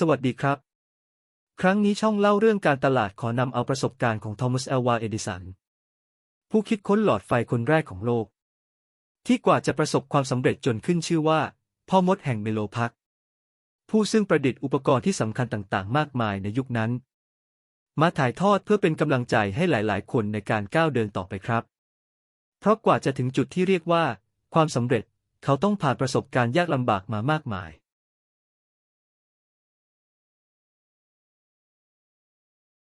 สวัสดีครับ ครั้งนี้ช่องเล่าเรื่องการตลาดขอนำเอาประสบการณ์ของโทมัสเอลวาเอดิสัน ผู้คิดค้นหลอดไฟคนแรกของโลก ที่กว่าจะประสบความสำเร็จจนขึ้นชื่อว่า พ่อมดแห่งเมโลพัก ผู้ซึ่งประดิษฐ์อุปกรณ์ที่สำคัญต่างๆ มากมายในยุคนั้น มาถ่ายทอดเพื่อเป็นกำลังใจให้หลายๆ คนในการก้าวเดินต่อไปครับ เพราะกว่าจะถึงจุดที่เรียกว่า ความสำเร็จเขาต้องผ่านประสบการณ์ยากลำบากมามากมาย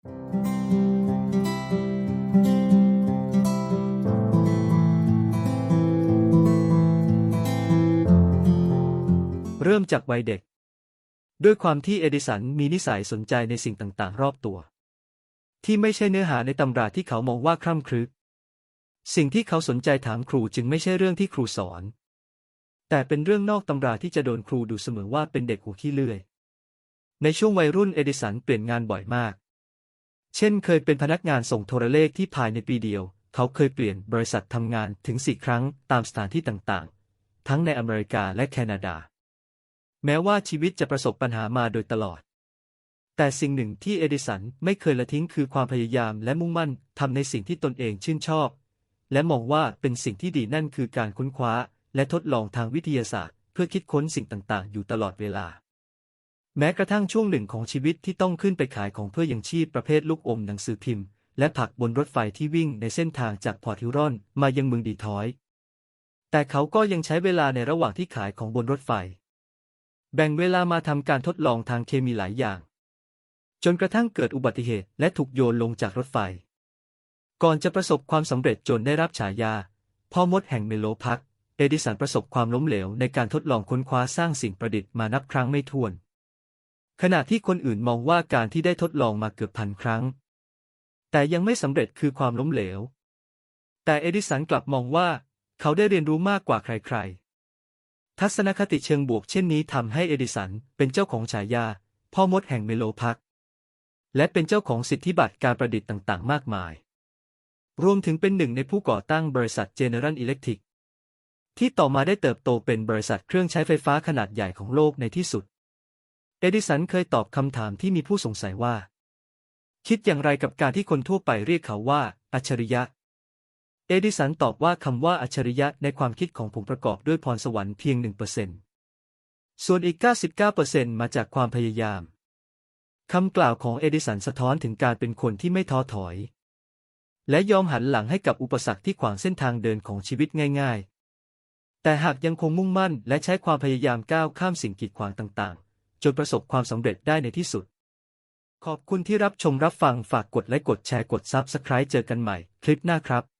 เริ่มจากวัยเด็ก ด้วยความที่เอดิสันมีนิสัยสนใจในสิ่งต่างๆ รอบตัว ที่ไม่ใช่เนื้อหาในตำราที่เขามองว่าคร่ำครึก สิ่งที่เขาสนใจถามครูจึงไม่ใช่เรื่องที่ครูสอน แต่เป็นเรื่องนอกตำราที่จะโดนครูดูเสมอว่าเป็นเด็กหัวขี้เลื่อย ในช่วงวัยรุ่นเอดิสันเปลี่ยนงานบ่อยมาก เช่นเคยเป็นพนักงานส่งโทรเลขที่ภายในปีเดียว เขาเคยเปลี่ยนบริษัททำงานถึงสี่ครั้งตามสถานที่ต่างๆ ทั้งในอเมริกาและแคนาดา แม้ว่าชีวิตจะประสบปัญหามาโดยตลอด แต่สิ่งหนึ่งที่เอดิสันไม่เคยละทิ้งคือความพยายามและมุ่งมั่นทำในสิ่งที่ตนเองชื่นชอบ และมองว่าเป็นสิ่งที่ดีนั่นคือการค้นคว้า และทดลองทางวิทยาศาสตร์ เพื่อคิดค้นสิ่งต่างๆ อยู่ตลอดเวลา แม้กระทั่งช่วงหนึ่งของชีวิตที่ต้องขึ้นไปขายของเพื่อยังชีพประเภทลูกอมหนังสือพิมพ์ และผักบนรถไฟที่วิ่งในเส้นทางจากพอร์ตฮิวรอนมายังเมืองดีทอยต์แต่เขาก็ยังใช้เวลาในระหว่างที่ขายของบนรถไฟ แบ่งเวลามาทำการทดลองทางเคมีหลายอย่าง จนกระทั่งเกิดอุบัติเหตุและถูกโยนลงจากรถไฟ ก่อนจะประสบความสำเร็จจนได้รับฉายา พ่อมดแห่งเมโลพัก เอดิสันประสบความล้มเหลวในการทดลองค้นคว้าสร้างสิ่งประดิษฐ์มานับครั้งไม่ถ้วน ขณะที่คนอื่นมองว่าการที่ได้ทดลองมาเกือบพันครั้ง แต่ยังไม่สำเร็จคือความล้มเหลว แต่เอดิสันกลับมองว่า เขาได้เรียนรู้มากกว่าใครๆ ทัศนคติเชิงบวกเช่นนี้ทำให้เอดิสันเป็นเจ้าของฉายา พ่อมดแห่งเมโลพัก และเป็นเจ้าของสิทธิบัตรการประดิษฐ์ต่างๆ มากมาย รวมถึงเป็นหนึ่งในผู้ก่อตั้งบริษัท General Electric ที่ต่อมาได้เติบโตเป็นบริษัทเครื่องใช้ไฟฟ้าขนาดใหญ่ของโลกในที่สุด เอดิสันเคยตอบคำถามที่มีผู้สงสัยว่า คิดอย่างไรกับการที่คนทั่วไปเรียกเขาว่า อัจฉริยะ เอดิสันตอบว่าคำว่าอัจฉริยะในความคิดของผมประกอบด้วยพรสวรรค์เพียงหนึ่งเปอร์เซนต์ส่วนอีก 99%มาจากความพยายาม คำกล่าวของเอดิสันสะท้อนถึงการเป็นคนที่ไม่ท้อถอย และยอมหันหลังให้กับอุปสรรคที่ขวางเส้นทางเดินของชีวิตง่าย ๆ แต่หากยังคงมุ่งมั่นและใช้ความพยายามก้าวข้ามสิ่งกีดขวางต่างๆ จนประสบความสำเร็จได้ในที่สุด ขอบคุณที่รับชมรับฟังฝากกดไลค์กดแชร์กดซับสไคร b e เจอกันใหม่ คลิปหน้าครับ